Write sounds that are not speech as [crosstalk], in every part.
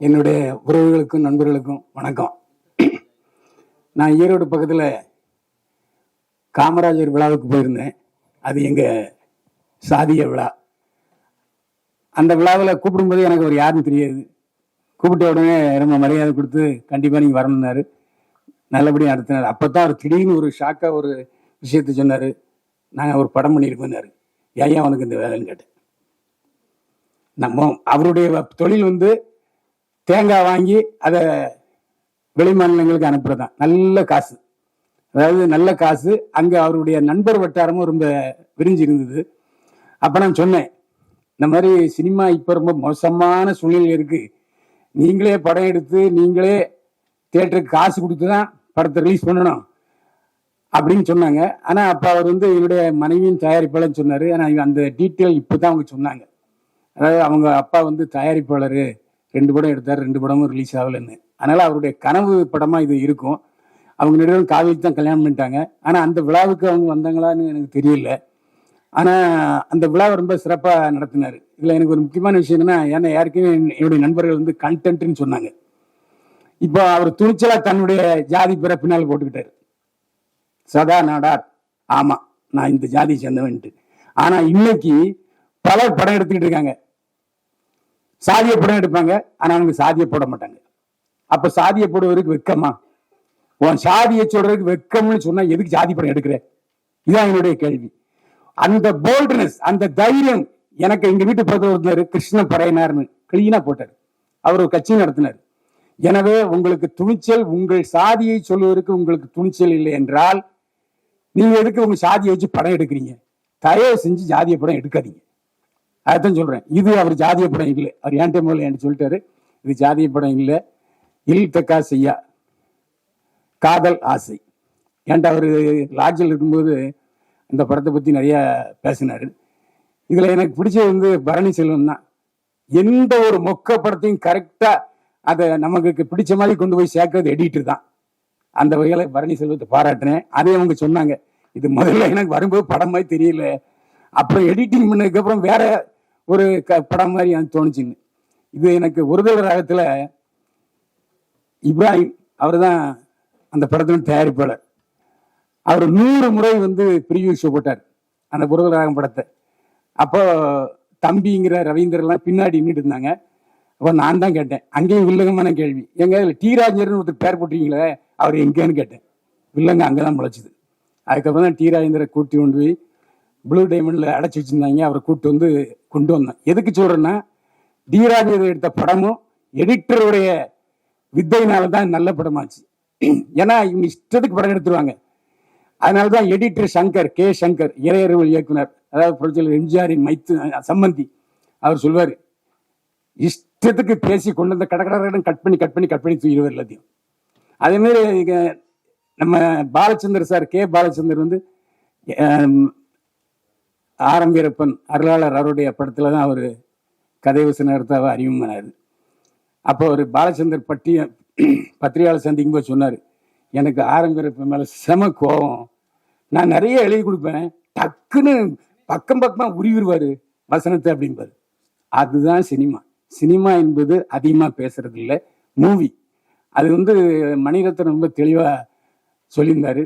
என்னுடைய உறவுகளுக்கும் நண்பர்களுக்கும் வணக்கம். நான் ஈரோடு பக்கத்தில் காமராஜர் விழாவுக்கு போயிருந்தேன். அது எங்கள் சாதிய விழா. அந்த விழாவில் கூப்பிடும்போது எனக்கு ஒரு யாருன்னு தெரியாது. கூப்பிட்ட உடனே ரொம்ப மரியாதை கொடுத்து கண்டிப்பாக நீங்கள் வரணுன்னாரு நல்லபடியாக நடத்தினார். அப்போ தான் அவர் திடீர்னு ஒரு ஷாக்காக ஒரு விஷயத்த சொன்னார். நாங்கள் ஒரு படம் பண்ணியிருக்கோம்னாரு ஏன் அவனுக்கு இந்த வேலைன்னு கேட்டேன்? நம்ம அவருடைய தொழில் வந்து தேங்காய் வாங்கி அதை வெளி மாநிலங்களுக்கு நல்ல காசு. அதாவது நல்ல காசு. அங்கே அவருடைய நண்பர் வட்டாரமும் ரொம்ப விரிஞ்சு இருந்தது. அப்போ நான் சொன்னேன் இந்த மாதிரி சினிமா இப்போ ரொம்ப மோசமான சூழ்நிலை இருக்குது நீங்களே படம் எடுத்து நீங்களே தேட்டருக்கு காசு கொடுத்து தான் படத்தை ரிலீஸ் பண்ணணும். அப்படின்னு சொன்னாங்க. ஆனால் அப்போ அவர் வந்து என்னுடைய மனைவியின் தயாரிப்பாளர்னு சொன்னார். ஆனால் அந்த டீட்டெயில் இப்போ தான் அவங்க சொன்னாங்க. அதாவது அவங்க அப்பா வந்து தயாரிப்பாளர். ரெண்டு படம் எடுத்தார் ரெண்டு படமும் ரிலீஸ் ஆகலைன்னு. அதனால அவருடைய கனவு படமா இது இருக்கும். அவங்க நடுவில் காவேரி தான் கல்யாணம் பண்ணிட்டாங்க. ஆனால் அந்த விழாவுக்கு அவங்க வந்தாங்களான்னு எனக்கு தெரியல. ஆனால் அந்த விழாவை ரொம்ப சிறப்பாக நடத்தினார். இதில் எனக்கு ஒரு முக்கியமான விஷயம் என்னன்னா ஏன்னா யாருக்குமே என்னுடைய நண்பர்கள் வந்து கண்டென்ட்னு சொன்னாங்க. இப்போ அவர் துணிச்சலாக தன்னுடைய ஜாதி பிற பின்னால் போட்டுக்கிட்டார். சதா நாடார். ஆமாம் நான் இந்த ஜாதியை சேர்ந்தவன்ட்டு. ஆனால் இன்னைக்கு பலர் படம் எடுத்துக்கிட்டு இருக்காங்க. சாதிய படம் எடுப்பாங்க. ஆனா அவங்க சாதியை போட மாட்டாங்க. அப்ப சாதியை போடுவதற்கு வெக்கமா? உன் சாதியை சொல்றதுக்கு வெக்கம்னு சொன்னா எதுக்கு சாதி படம் எடுக்கிற? இதான் என்னுடைய கேள்வி. அந்த போல்ட்னஸ் அந்த தைரியம் எனக்கு எங்க வீட்டு பிறந்த ஒருத்தர் கிருஷ்ண பறையினார்னு கிளீனா போட்டார். அவர் ஒரு கட்சி நடத்தினார். எனவே உங்களுக்கு துணிச்சல் உங்கள் சாதியை சொல்வதற்கு உங்களுக்கு துணிச்சல் இல்லை என்றால் நீங்க எதுக்கு உங்க சாதியை வச்சு படம் எடுக்கிறீங்க? தயவு செஞ்சு ஜாதிய படம் எடுக்காதீங்க. அதைத்தான் சொல்கிறேன் இது அவர் ஜாதிய படம் இல்லை அவர் ஏன் டைம் என்று சொல்லிட்டாரு. இது ஜாதிய படம் இல்லை இல் தக்கா செய்யா. காதல் ஆசை. ஏன்டா அவர் லாட்ஜில் இருக்கும்போது இந்த படத்தை பற்றி நிறையா பேசினார். இதில் எனக்கு பிடிச்சது வந்து பரணி செல்வம் தான். எந்த ஒரு மொக்க படத்தையும் கரெக்டாக அதை நமக்கு பிடிச்ச மாதிரி கொண்டு போய் சேர்க்கறது எடிட்டர் தான். அந்த வகையில் பரணி செல்வத்தை பாராட்டினேன் அதே அவங்க சொன்னாங்க இது முதல்ல எனக்கு வரும்போது படம் மாதிரி தெரியல. அப்புறம் எடிட்டிங் பண்ணதுக்கப்புறம் வேற ஒரு க- படம் மாதிரி எனக்கு தோணுச்சுங்க இது எனக்கு ஒருதல் ராகத்தில் இப்ராஹிம் அவர் தான் அந்த படத்தின் தயாரிப்பாளர். அவர் நூறு முறை வந்து ப்ரிவியூ ஷோ போட்டார் அந்த ஒருதல் ராகம் படத்தை. அப்போ தம்பிங்கிற ரவீந்திரன்லாம் பின்னாடி நின்றுட்டு இருந்தாங்க. அப்போ நான் தான் கேட்டேன் அங்கேயும் வில்லங்கமான கேள்வி. எங்க இதில் டி ராஜேந்திரன் ஒருத்தர் பேர் போட்டிருக்கீங்களே அவர் எங்கேன்னு கேட்டேன். வில்லங்க அங்கே தான் முளைச்சிது. அதுக்கப்புறம் தான் டி ராஜேந்திர கூட்டி கொண்டு போய் ப்ளூ டைமண்டில் அடைச்சி வச்சிருந்தாங்க. அவரை கூட்டு வந்து கொண்டு வந்தேன். எதுக்கு சொல்றேன்னா டி எடுத்த படமும் எடிட்டருடைய வித்தையினால தான் நல்ல படமாச்சு. ஏன்னா இவங்க இஷ்டத்துக்கு படம் எடுத்துருவாங்க. அதனால தான் எடிட்டர் சங்கர் கே சங்கர் இறையறிவல் இயக்குனர் அதாவது புரட்சியாளர் எம்ஜிஆரின் மைத்து சம்பந்தி அவர் சொல்வார் இஷ்டத்துக்கு பேசி கொண்டு வந்த கடற்கடன் கட் பண்ணி கட் பண்ணி கட் பண்ணி தூக்கிடுவார் எல்லாத்தையும். அதே மாதிரி நம்ம பாலச்சந்தர் சார் கே பாலச்சந்தர் வந்து ஆம், ஆரம்பியரப்பன் அருளாளர் அவருடைய படத்தில் தான் அவர் கதை வசனத்தை அறிமுகமானார். அப்போ அவர் பாலச்சந்தர் பட்டிய பத்திரிகையாளர் சந்திக்கும் போது சொன்னார் எனக்கு ஆரம்பியரப்பன் மேலே செம கோபம் நான் நிறைய எழுதி கொடுப்பேன். டக்குன்னு பக்கம் பக்கமாக உருவிடுவார் வசனத்தை அப்படிம்பார். அதுதான் சினிமா. சினிமா என்பது அதிகமாக பேசுறது இல்லை மூவி. அது வந்து மணிரத்னம் ரொம்ப தெளிவாக சொல்லியிருந்தார்.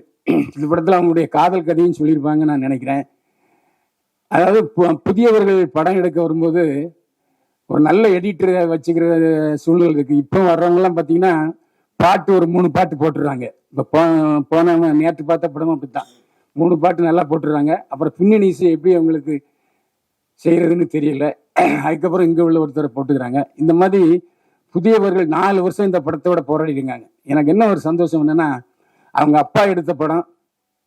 இந்த படத்தில் அவங்களுடைய காதல் கதையும் சொல்லியிருப்பாங்க நான் நினைக்கிறேன். அதாவது புதியவர்கள் படம் எடுக்க வரும்போது ஒரு நல்ல எடிட்டரை வச்சுக்கிற சூழ்நிலை இருக்கு. இப்போ வர்றவங்கலாம் பார்த்தீங்கன்னா பாட்டு ஒரு மூணு பாட்டு போட்டுடுறாங்க இப்போ போ போன நேற்று பார்த்த படமும் அப்படித்தான். மூணு பாட்டு நல்லா போட்டுடுறாங்க அப்புறம் பின்னணி இசை எப்படி அவங்களுக்கு செய்யறதுன்னு தெரியல. அதுக்கப்புறம் இங்கே உள்ள ஒருத்தரை போட்டுக்கிறாங்க. இந்த மாதிரி புதியவர்கள் நாலு வருஷம் இந்த படத்தோட போராடிருக்காங்க. எனக்கு என்ன ஒரு சந்தோஷம் என்னன்னா அவங்க அப்பா எடுத்த படம்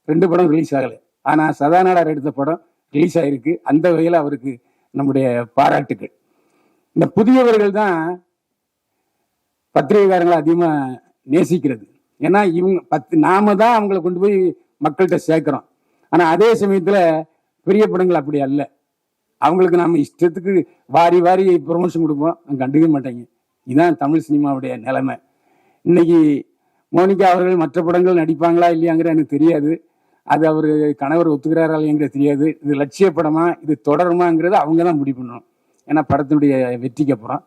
ரெண்டு படம் ரிலீஸ் ஆகலை. ஆனால் சதாநாடார் எடுத்த படம் ரிலீஸ் ஆயிருக்கு. அந்த வகையில் அவருக்கு நம்முடைய பாராட்டுக்கள். இந்த புதியவர்கள் தான் பத்திரிகைக்காரங்களை அதிகமாக நேசிக்கிறது. ஏன்னா இவங்க பத்து நாம தான் அவங்கள கொண்டு போய் மக்கள்கிட்ட சேர்க்குறோம். ஆனால் அதே சமயத்தில் பெரிய படங்கள் அப்படி அல்ல. அவங்களுக்கு நம்ம இஷ்டத்துக்கு வாரி வாரி ப்ரொமோஷன் கொடுப்போம். கண்டுக்க மாட்டாங்க. இதுதான் தமிழ் சினிமாவுடைய நிலைமை. இன்னைக்கு மோனிகா அவர்கள் மற்ற படங்கள் நடிப்பாங்களா இல்லையாங்கிற எனக்கு தெரியாது. அது அவர் கணவர் ஒத்துக்கிறாரா இல்லையாங்கிறது தெரியாது. இது லட்சிய படமா இது தொடருமாங்கிறது அவங்க தான் முடிவு பண்ணணும். ஏன்னா படத்தினுடைய வெற்றிக்கு அப்புறம்.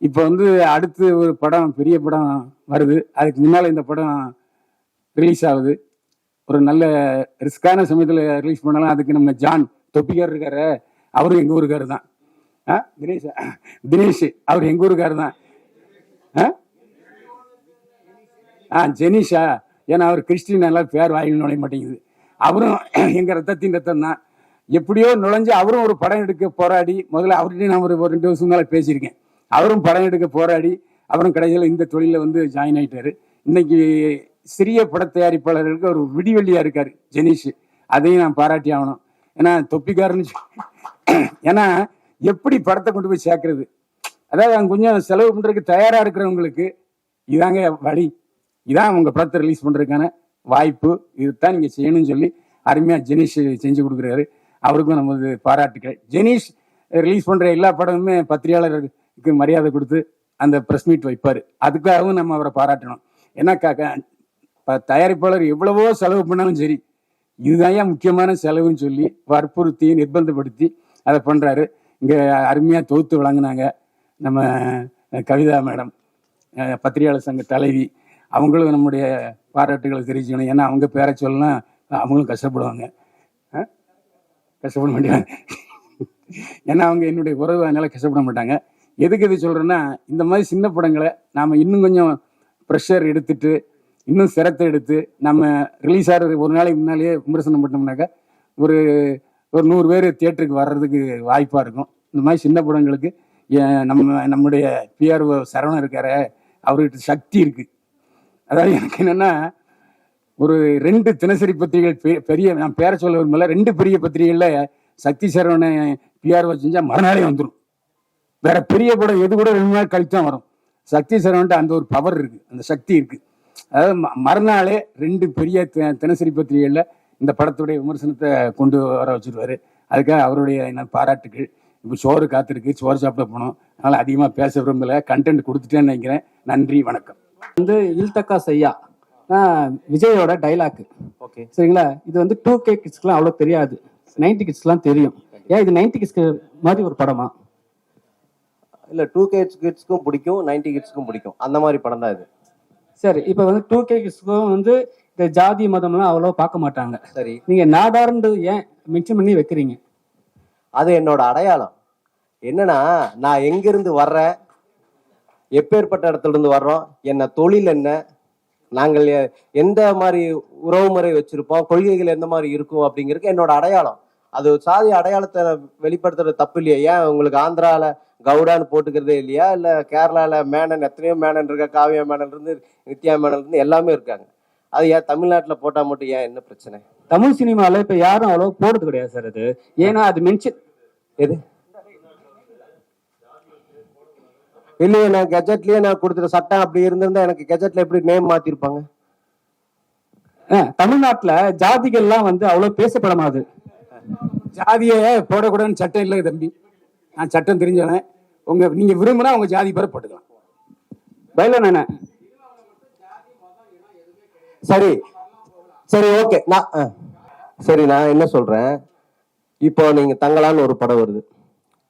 இப்போ வந்து அடுத்து ஒரு படம் பெரிய படம் வருது. அதுக்கு முன்னால் இந்த படம் ரிலீஸ் ஆகுது. ஒரு நல்ல ரிஸ்கான சமயத்தில் ரிலீஸ் பண்ணலாம். அதுக்கு நம்ம ஜான் தொப்பிக்கார் இருக்காரு. அவரும் எங்கள் ஊருக்காரு தான். ஆ தினேஷ் தினேஷ் அவர் எங்கள் ஊருக்காரு தான். ஆ? ஆ ஜெனிஷா. ஏன்னா அவர் கிறிஸ்டின் எல்லாம் பேர் வாங்கி நுழைய மாட்டேங்குது. அவரும் [clears throat] எங்கள் ரத்தத்தின் ரத்தம் தான் எப்படியோ நுழைஞ்சு அவரும் ஒரு படம் எடுக்க போராடி முதல்ல அவர்கிட்ட நான் ஒரு ரெண்டு வருஷம் மேலே பேசியிருக்கேன். அவரும் படம் எடுக்க போராடி அவரும் கடைசியில் இந்த தொழிலில் வந்து ஜாயின் ஆயிட்டாரு. இன்னைக்கு சிறிய பட தயாரிப்பாளர்களுக்கு ஒரு விடிவெளியாக இருக்கார் ஜெனிஷ். அதையும் நான் பாராட்டி ஆகணும். ஏன்னா தொப்பிக்காரன்னு [clears throat] ஏன்னா எப்படி படத்தை கொண்டு போய் சேர்க்கறது? அதாவது அவங்க கொஞ்சம் செலவு பண்ணுறதுக்கு தயாராக இருக்கிறவங்களுக்கு இதாங்க வழி. இதான் அவங்க படத்தை ரிலீஸ் பண்ணுறதுக்கான வாய்ப்பு இதுதான் நீங்க செய்யணும்னு சொல்லி அருமையா ஜெனீஷ் செஞ்சு கொடுக்குறாரு. அவருக்கும் நமது பாராட்டுக்கள். ஜெனீஷ் ரிலீஸ் பண்ற எல்லா படமுமே பத்திரிகையாளருக்கு மரியாதை கொடுத்து அந்த ப்ரெஸ் மீட் வைப்பாரு. அதுக்காகவும் நம்ம அவரை பாராட்டணும். ஏன்னா ப- தயாரிப்பாளர் எவ்வளவோ செலவு பண்ணாலும் சரி இதுதான் ஏன் முக்கியமான செலவுன்னு சொல்லி வற்புறுத்தி நிர்பந்தப்படுத்தி அதை பண்றாரு. இங்க அருமையா தொகுத்து வழங்கினாங்க நம்ம கவிதா மேடம் பத்திரிகையாளர் சங்க தலைவி அவங்களும் நம்முடைய பாராட்டுகளை தெரிவிச்சுக்கணும் ஏன்னா அவங்க பேரை சொல்லலாம் அவங்களும் கஷ்டப்படுவாங்க. கஷ்டப்பட மாட்டாங்க. ஏன்னா அவங்க என்னுடைய உறவு அதனால கஷ்டப்பட மாட்டாங்க. எதுக்கு இது சொல்கிறேன்னா இந்த மாதிரி சின்ன படங்களை நாம் இன்னும் கொஞ்சம் ப்ரெஷர் எடுத்துட்டு இன்னும் சிரத்தை எடுத்து நம்ம ரிலீஸ் ஆகிறது ஒரு நாளைக்கு முன்னாலேயே விமர்சனம் பண்ணோம்னாக்கா ஒரு ஒரு நூறு பேர் தியேட்டருக்கு வர்றதுக்கு வாய்ப்பாக இருக்கும். இந்த மாதிரி சின்ன படங்களுக்கு ஏன் நம்ம நம்முடைய பிஆர்ஓ சரவணன் இருக்கார் அவர்கிட்ட சக்தி இருக்குது அதாவது எனக்கு என்னன்னா ஒரு ரெண்டு தினசரி பத்திரிகைகள் பெ- பெரிய நான் பேர சொல்ல விரும்பல ரெண்டு பெரிய பத்திரிகைகள்ல சக்தி சரவண பிஆர்ஓ செஞ்சா மறுநாளே வந்துடும் வேற பெரிய படம் எது கூட ரெண்டு நாள் கழிச்சு தான் வரும். சக்தி சரவன்ட்டு அந்த ஒரு பவர் இருக்கு அந்த சக்தி இருக்கு. அதாவது ம- மறுநாளே ரெண்டு பெரிய தினசரி பத்திரிகைகள்ல இந்த படத்துடைய விமர்சனத்தை கொண்டு வர வச்சிருவாரு. அதுக்காக அவருடைய என்ன பாராட்டுகள் இப்போ சோறு காத்திருக்கு சோறு சாப்பிட போனோம். அதனால அதிகமாக பேச விரும்பல கண்டென்ட் கொடுத்துட்டேன்னு நினைக்கிறேன். நன்றி வணக்கம். வந்து இல்தக்கா செய்யா. விஜயோட டைலாக் ஓகே சரிங்களா? இது வந்து டூ கே கிட்ஸ்க்குலாம் அவ்வளோ தெரியாது. நைன்டி கிட்ஸ்க்குலாம் தெரியும். ஏன் இது நைன்டி கிட்ஸ்க்கு மாதிரி ஒரு படமா? இல்ல டூ கிட்ஸ் கிட்ஸ்க்கும் பிடிக்கும் நைன்டி கிட்ஸ்க்கும் பிடிக்கும். அந்த மாதிரி படம் தான் இது. சரி இப்போ வந்து டூ கே கிட்ஸ்க்கும் வந்து இந்த ஜாதி மதம்லாம் அவ்வளோ பார்க்க மாட்டாங்க. சரி. நீங்க நாடார்னு ஏன் மென்ஷன் பண்ணி வைக்கிறீங்க? அது என்னோட அடையாளம். என்னன்னா நான் எங்கிருந்து வர்றேன் எப்பேற்பட்ட இடத்துல இருந்து வர்றோம்? என்ன தொழில் என்ன? நாங்கள் எந்த மாதிரி உறவுமுறை வச்சிருப்போம்? கொள்கைகள் எந்த மாதிரி இருக்கும் அப்படிங்கிறது என்னோட அடையாளம். அது சாதி அடையாளத்தை வெளிப்படுத்துறது தப்பு இல்லையா? ஏன் உங்களுக்கு ஆந்திரால கவுடான்னு போட்டுக்கிறதே இல்லையா? இல்ல கேரளால மேனன் எத்தனையோ மேனன் இருக்கா காவியா மேனன் இருந்து நித்யா மேனன் இருந்து எல்லாமே இருக்காங்க. அது ஏன் தமிழ்நாட்டுல போட்டா மட்டும் ஏன் என்ன பிரச்சனை? தமிழ் சினிமால இப்ப யாரும் அவ்வளோ போடுறது கிடையாது சார் அது. ஏன்னா அது மென்ஷன் எது? இல்லையே நான் கெஜெட்லயே நான் கொடுத்துட்ட சட்டம் அப்படி இருந்திருந்தா எனக்கு கெஜெட்ல எப்படி நேம் மாத்திருப்பாங்க? தமிழ்நாட்டுல ஜாதிகள்லாம் வந்து அவ்வளோ பேசப்படமாது. ஜாதியை போடக்கூடாதுன்னு சட்டம் இல்லை தம்பி. நான் சட்டம் தெரிஞ்சவன். உங்க நீங்க விரும்பினா உங்க ஜாதி பேரை போட்டுக்கலாம். பயில நானே சரி. சரி ஓகே நான். சரி நான் என்ன சொல்றேன்? இப்போ நீங்க தங்கலான்னு ஒரு படம் வருது.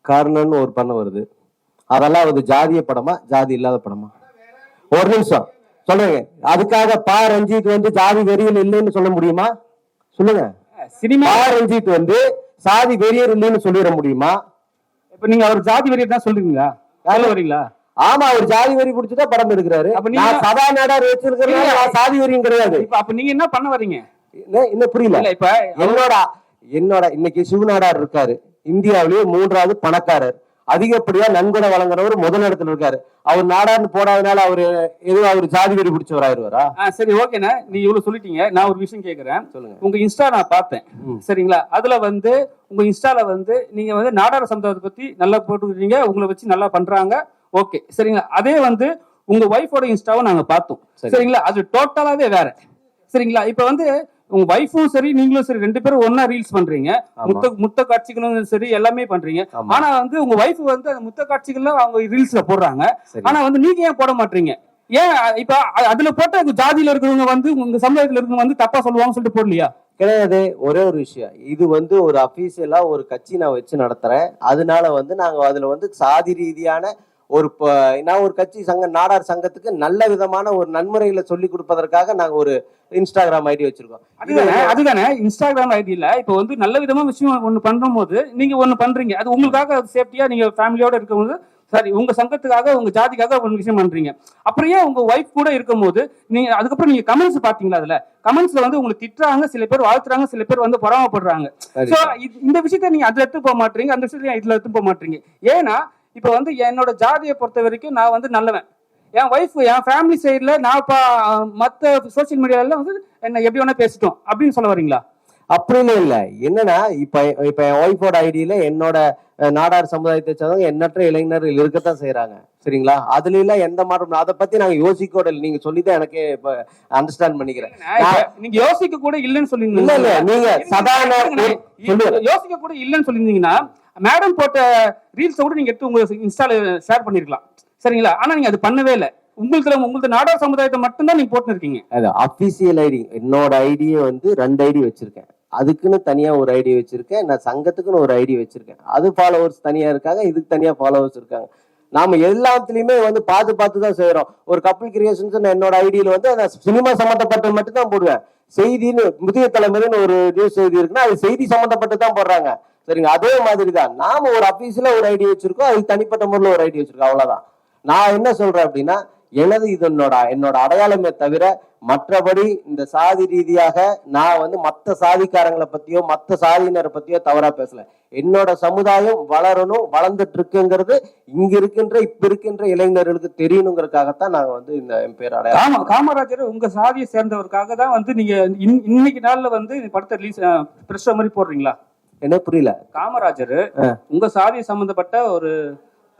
கர்ணன் ஒரு படம் வருது. அதெல்லாம் வந்து ஜாதிய படமா ஜாதி இல்லாத படமா? ஒரு நிமிஷம். சொல்லுங்க. அதுக்காக பா ரஞ்சித் வந்து ஜாதி வெறியில் இல்லைன்னு சொல்ல முடியுமா? சொல்லுங்க. சினிமா பா ரஞ்சித் வந்து சாதி வெறியர் இல்லைன்னு சொல்லிட முடியுமா? இப்ப நீங்க அவர் ஜாதி வெறியர் தான் சொல்றீங்களா? சொல்ல வரீங்களா? ஆமா அவர் ஜாதி வெறி பிடிச்சுதான் படம் எடுக்கிறாரு. நான் சதா நாடார் வச்சிருக்கிறேன் சாதி வெறியும் கிடையாது. இப்ப அப்ப நீங்க என்ன பண்ண வரீங்க? என்ன- இன்னும் புரியல. இப்ப என்னோட என்னோட இன்னைக்கு சிவநாடார் இருக்காரு. இந்தியாவிலேயே மூன்றாவது பணக்காரர். அதிகப்படியா நன்கொடை வழங்குறவர் முதல் இடத்துல இருக்காரு. அவர் நாடார்னு போடாதனால அவரு எதுவும் அவர் ஜாதி வெறி பிடிச்சவர் ஆயிருவாரா? சரி ஓகேண்ணா. நீ இவ்வளவு சொல்லிட்டீங்க. நான் ஒரு விஷயம் கேக்குறேன். சொல்லுங்க. உங்க இன்ஸ்டா நான் பார்த்தேன். சரிங்களா? அதுல வந்து உங்க இன்ஸ்டால வந்து நீங்க வந்து நாடார சமுதாயத்தை பத்தி நல்லா போட்டுக்கிறீங்க உங்களை வச்சு நல்லா பண்றாங்க. ஓகே. சரிங்களா? அதே வந்து உங்க ஒய்ஃபோட இன்ஸ்டாவை நாங்க பார்த்தோம். சரி. சரிங்களா? அது டோட்டலாவே வேற. சரிங்களா? இப்ப வந்து உங்க ஒய்ஃபும் சரி நீங்களும் சரி ரெண்டு பேரும் ஒன்னா ரீல்ஸ் பண்றீங்க. முத்த முத்த காட்சிகளும் சரி எல்லாமே பண்றீங்க. ஆனா வந்து உங்க ஒய்ஃப் வந்து அந்த முத்த காட்சிகள்ல அவங்க ரீல்ஸ்ல போடுறாங்க. ஆனா வந்து நீங்க ஏன் போட மாட்டீங்க? ஏன் இப்ப அதுல போட்ட ஜாதியில இருக்கிறவங்க வந்து உங்க சமுதாயத்துல இருக்கிறவங்க வந்து தப்பா சொல்லுவாங்கன்னு சொல்லிட்டு போடலையா? கிடையாது. ஒரே ஒரு விஷயம். இது வந்து ஒரு அபிஷியலா ஒரு கட்சி நான் வச்சு நடத்துறேன். அதனால வந்து நாங்க அதுல வந்து சாதி ரீதியான ஒரு நான் ஒரு கட்சி சங்க நாடார் சங்கத்துக்கு நல்ல விதமான ஒரு நன்முறைகளை சொல்லி கொடுப்பதற்காக நாங்க ஒரு இன்ஸ்டாகிராம் ஐடி வச்சிருக்கோம். அதுதானே அதுதானே இன்ஸ்டாகிராம் ஐடியில இப்போ வந்து நல்ல விதமா விஷயம் ஒண்ணு பண்ணும் போது நீங்க ஒண்ணு பண்றீங்க. அது உங்களுக்காக சேஃப்டியா நீங்க ஃபேமிலியோட இருக்கும்போது சரி உங்க சங்கத்துக்காக உங்க ஜாதிக்காக ஒரு விஷயம் பண்றீங்க. அப்புறம் ஏன் உங்க ஒய்ஃப் கூட இருக்கும்போது நீங்க அதுக்கப்புறம் நீங்க கமெண்ட்ஸ் பாத்தீங்களா அதுல? கமெண்ட்ஸ்ல வந்து உங்களுக்கு திட்டுறாங்க சில பேர் வாழ்த்துறாங்க சில பேர் வந்து பொறாமப்படுறாங்க. இந்த விஷயத்த நீங்க அதுல எடுத்து போக மாட்டீங்க அந்த விஷயத்த இதுல எடுத்து போக மாட்டீங்க. ஏன்னா இப்போ வந்து என்னோட ஜாதியை பொறுத்த வரைக்கும் நான் வந்து நல்லவன். என் ஒய்ஃப் என் ஃபேமிலி சைடுல நான் பா மத்த சோஷியல் மீடியால வந்து என்ன எப்படி வேணா பேசிட்டோம் அப்படின்னு சொல்ல வரீங்களா? அப்படின்னு இல்ல. என்னன்னா இப்ப இப்ப என் ஒய்ஃபோட ஐடியில என்னோட நாடார் சமுதாயத்தை சேர்ந்தவங்க எண்ணற்ற இளைஞர்கள் இருக்கத்தான் செய்யறாங்க சரிங்களா? அதுல எல்லாம் எந்த மாற்றம் அதை பத்தி நாங்க யோசிக்க கூட இல்லை. நீங்க சொல்லிதான் எனக்கே இப்ப அண்டர்ஸ்டாண்ட் பண்ணிக்கிறேன். நீங்க யோசிக்க கூட இல்லைன்னு இல்ல இல்ல. சொல்லிருந்தீங்க நீங்க சொல்லுங்க. யோசிக்க கூட இல்லைன்னு சொல்லியிருந்தீங்கன்னா மேடம் போட்ட ரீல்ஸை கூட நீங்கள் எடுத்து உங்களை இன்ஸ்டால ஷேர் பண்ணிருக்கலாம். சரிங்களா? ஆனால் நீங்கள் அது பண்ணவே இல்லை. உங்களுக்கு உங்களுக்கு நாடார் சமுதாயத்தை மட்டும்தான் நீங்க போட்டு இருக்கீங்க அது அபிஷியல் ஐடி என்னோட ஐடியை வந்து ரெண்டு ஐடி வச்சிருக்கேன். அதுக்குன்னு தனியா ஒரு ஐடி வச்சிருக்கேன். நான் சங்கத்துக்குன்னு ஒரு ஐடி வச்சிருக்கேன். அது ஃபாலோவர்ஸ் தனியா இருக்காங்க. இதுக்கு தனியா ஃபாலோவர்ஸ் இருக்காங்க. நாம எல்லாத்துலயுமே வந்து பார்த்து பார்த்து தான் செய்யறோம் ஒரு கப்பல் கிரியேஷன்ஸ் என்னோட ஐடியில வந்து அந்த சினிமா சம்மந்தப்பட்ட மட்டும் தான் போடுவேன். செய்தின்னு முதிய தலைமுறைன்னு ஒரு நியூஸ் செய்தி இருக்குன்னா அது செய்தி சம்மந்தப்பட்டு தான் போடுறாங்க. சரிங்க அதே மாதிரி தான் நாம ஒரு அபிஷியலா ஒரு ஐடி வச்சிருக்கோம் அது தனிப்பட்ட முறையில் ஒரு ஐடி வச்சிருக்கோம் அவ்வளவுதான். நான் என்ன சொல்றேன் அப்படின்னா எனது இது என்னோட என்னோட அடையாளமே தவிர மற்றபடி இந்த சாதி ரீதியாக நான் வந்து மத்த சாதிக்காரங்களை பத்தியோ மத்த சாதியினரை பத்தியோ தவறா பேசல. என்னோட சமுதாயம் வளரணும் வளர்ந்துட்டு இருக்குங்கிறது இங்க இருக்கின்ற இப்ப இருக்கின்ற இளைஞர்களுக்கு தெரியணுங்கிறதுக்காகத்தான் நாங்க வந்து இந்த என் பேர் அடையாளம் காம காமராஜர் உங்க சாதியை சேர்ந்தவருக்காக தான் வந்து நீங்க இன்னைக்கு நாள்ல வந்து படத்தை ரிலீஸ் பிரஸ் மாதிரி போடுறீங்களா? என்ன புரியல? காமராஜர் உங்க சாதியை சம்பந்தப்பட்ட ஒரு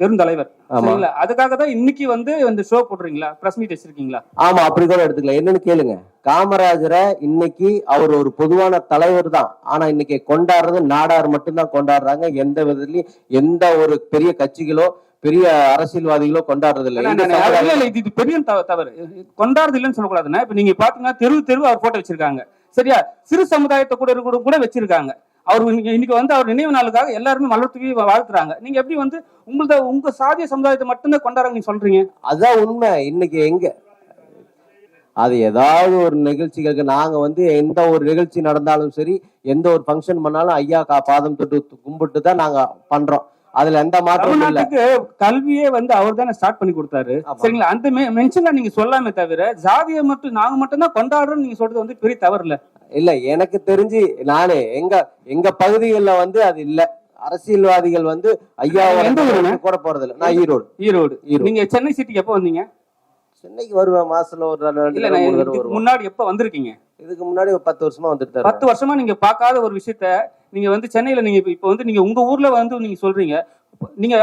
பெருந்தலைவர். சரிங்களா? அதுக்காக தான் இன்னைக்கு வந்து இந்த ஷோ போடுறீங்களா? பிரஸ் மீட் வச்சிருக்கீங்களா? ஆமா அப்படி கூட எடுத்துக்கலாம். என்னன்னு கேளுங்க. காமராஜரை இன்னைக்கு அவர் ஒரு பொதுவான தலைவர் தான். ஆனா இன்னைக்கு கொண்டாடுறது நாடார் மட்டும்தான் கொண்டாடுறாங்க. எந்த விதத்துலயும் எந்த ஒரு பெரிய கட்சிகளோ பெரிய அரசியல்வாதிகளோ கொண்டாடுறது இல்லை இது பெரிய தவ- தவறு. கொண்டாடுறது இல்லைன்னு சொல்லக்கூடாதுன்னா இப்ப நீங்க பாத்தீங்கன்னா தெரு தெரு அவர் போட்டோ வச்சிருக்காங்க. சரியா? சிறு சமுதாயத்தை கூட இருக்க கூட வச்சிருக்காங்க. அவர் இன்னைக்கு இன்னைக்கு வந்து அவர் நினைவு நாளுக்காக எல்லாருமே மலர் தூக்கி வாழ்த்துறாங்க. நீங்க எப்படி வந்து உங்களத உங்க சாதிய சமுதாயத்தை மட்டும்தான் கொண்டாடுறாங்க நீங்க சொல்றீங்க? அதான் உண்மை. இன்னைக்கு எங்க? அது ஏதாவது ஒரு நிகழ்ச்சிகளுக்கு நாங்க வந்து எந்த ஒரு நிகழ்ச்சி நடந்தாலும் சரி எந்த ஒரு ஃபங்க்ஷன் பண்ணாலும் ஐயா கா பாதம் தொட்டு கும்பிட்டு தான் நாங்க பண்றோம். அதுல எந்த மாற்றமும் இல்ல. கல்வியே வந்து அவர் தானே ஸ்டார்ட் பண்ணி கொடுத்தாரு. சரிங்களா? அந்த மென்ஷன்ல நீங்க சொல்லாமே தவிர ஜாதியை மட்டும் நாங்க மட்டும் தான் கொண்டாடுறோம்னு நீங்க சொல்றது வந்து பெரிய தவறு இல்ல. இல்ல எனக்கு தெரிஞ்சு நானே எங்க எங்க பகுதிகளில் வந்து அது இல்ல. அரசியல்வாதிகள் வந்து ஐயா? கூட போறது இல்ல. நான் ஈரோடு. ஈரோடு. நீங்க சென்னை சிட்டிக்கு எப்ப வந்தீங்க? சென்னைக்கு வருவேன் மாசத்துல ஒரு முன்னாடி எப்ப வந்திருக்கீங்க? இதுக்கு முன்னாடி ஒரு பத்து வருஷமா வந்துட்டு பத்து வருஷமா நீங்க பார்க்காத ஒரு விஷயத்த நீங்க வந்து சென்னையில நீங்க இப்ப வந்து நீங்க உங்க ஊர்ல வந்து நீங்க சொல்றீங்க. நீங்க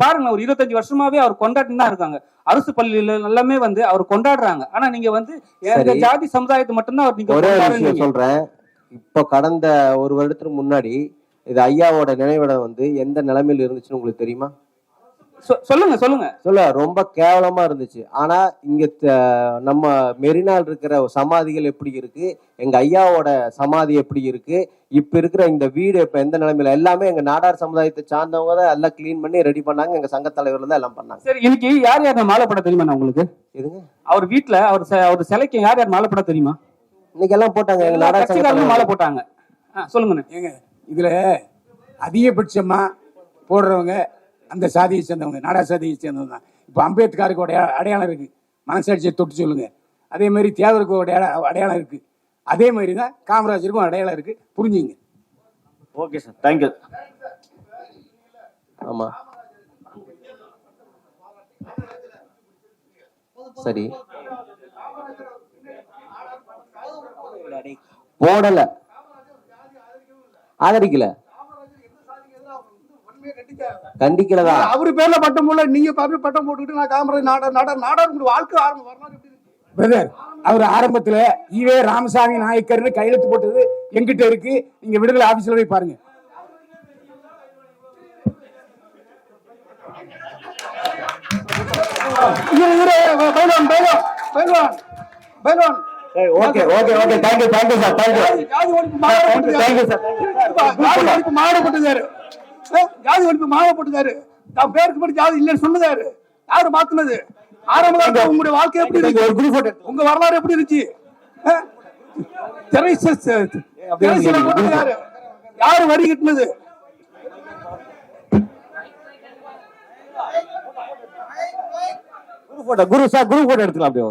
பாருங்க ஒரு இருபத்தஞ்சு வருஷமா அவர் கொண்டாடி தான் இருக்காங்க அரசு பள்ளியில எல்லாமே வந்து அவர் கொண்டாடுறாங்க ஆனா நீங்க வந்து. ஜாதி சமுதாயத்தை மட்டும்தான் அவர் நீங்க ஒரே விஷயம். சொல்றேன் இப்போ கடந்த ஒரு வருடத்துக்கு முன்னாடி இது ஐயாவோட நினைவிடம் வந்து எந்த நிலைமையில இருந்துச்சுன்னு உங்களுக்கு தெரியுமா சொல்லுங்க சொல்லுங்க. சொல்ல ரொம்ப கேவலமா இருந்துச்சு. ஆனா இங்க த- நம்ம மெரினால் இருக்கிற சமாதிகள் எப்படி இருக்கு? எங்க ஐயாவோட சமாதி எப்படி இருக்கு? இப்ப இருக்கிற இந்த வீடு இப்ப எந்த நிலைமையில? எல்லாமே எங்க நாடார் சமுதாயத்தை சார்ந்தவங்க தான் எல்லாம் க்ளீன் பண்ணி ரெடி பண்ணாங்க. எங்க சங்க தலைவர்கள் தான் எல்லாம் பண்ணாங்க. சரி இன்னைக்கு யார் யார் மாலை போட தெரியுமா நான் உங்களுக்கு? எதுங்க? அவர் வீட்ல அவர் செ- அவர் சிலைக்கு யார் யார் மாலை போட தெரியுமா? இன்னைக்கு எல்லாம் போட்டாங்க எங்க நாடார் சங்க மாலை போட்டாங்க. ஆ, சொல்லுங்கண்ணே. ஏங்க இதுல அதிகபட்சமா போடுறவங்க அந்த சாதியை சேர்ந்தவங்க நாடா சாதியை சேர்ந்தவங்க தான். இப்போ அம்பேத்கருக்கு ஒரு அடையாளம் இருக்குது மனசாட்சியை தொட்டு சொல்லுங்கள் அதே மாதிரி தேவருக்கு ஒரு அடையாளம் இருக்குது அதே மாதிரி தான் காமராஜருக்கும் அடையாளம் இருக்குது புரிஞ்சுங்க. Okay sir. தேங்க்யூ ஆமாம் சரி. போடல. ஆதரிக்கல. கண்டிக்கலதா? அவரு பேர்ல பட்டம் போடல நீங்க பாப்பி பட்டம் போட்டுக்கிட்டு நான் காமராஜ் நாடார் நாடார் நாடார் வாழ்க்கை ஆரம்பம் வரலாறு? பிரதர் அவர் ஆரம்பத்துல ஈவே ராமசாமி நாயக்கர்னு கையெழுத்து போட்டது எங்கிட்ட இருக்கு. நீங்க விடுதலை ஆபீஸ்ல போய் பாருங்க. Okay okay okay thank you thank you sir thank you. Thank you sir போட்டுக்காரு ஏ, ஜாதி ஒழிப்பு மாலை போட்டுக்காரு. தான் பேருக்கு மட்டும் ஜாதி இல்லைன்னு சொல்லுதாரு. யாரு மாத்துனது? ஆரம்ப உங்களுடைய வாழ்க்கை எப்படி இருந்துச்சு? ஒரு குரூப் போட்டோ உங்க வரலாறு எப்படி இருந்துச்சு? யாரு வரி கட்டினது? குரூப் போட்டோ குரு சார் குரூப் போட்டோ எடுத்துக்கலாம் அப்படியே